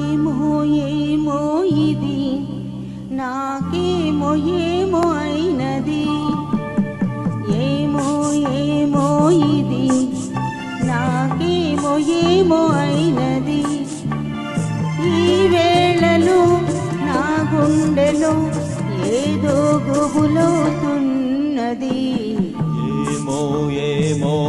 ఏమో ఏమో ఇది? నాకేమో ఏమో అయినది? ఏమో ఏమో ఇది? నాకేమో ఏమో అయినది? ఈ నా గుండెలో ఏదో గుబులవుతున్నది. ఏమో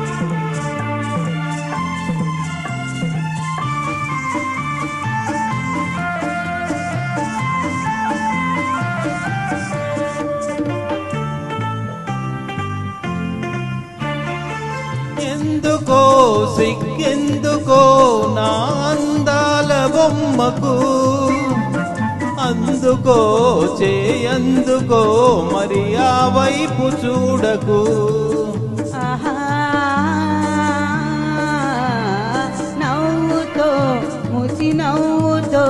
ఎందుకో సిగ్గెందుకో నా అందాల బొమ్మకు? అందుకో చేయందుకో మరి ఆ వైపు చూడకు. ఆహా నవ్వుతో ముసి నవ్వుతో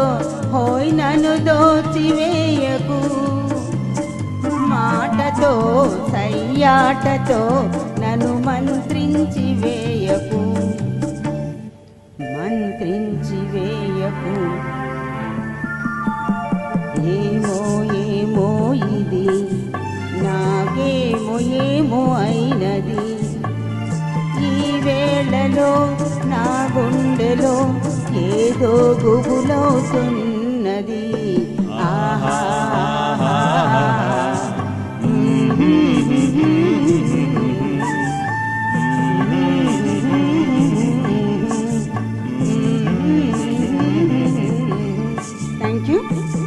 హోయ్ నన్ను దోచివేయకు. మాటతో సయ్యాటతో నన్ను మంత్రించి వేయకు మంత్రించి వేయకు ఏమో ఏమో ఇది నాకేమో ఏమో అయినది ఈ వేళలో నా గుండెలో ఏదో గుబులవుతున్నది Thank you.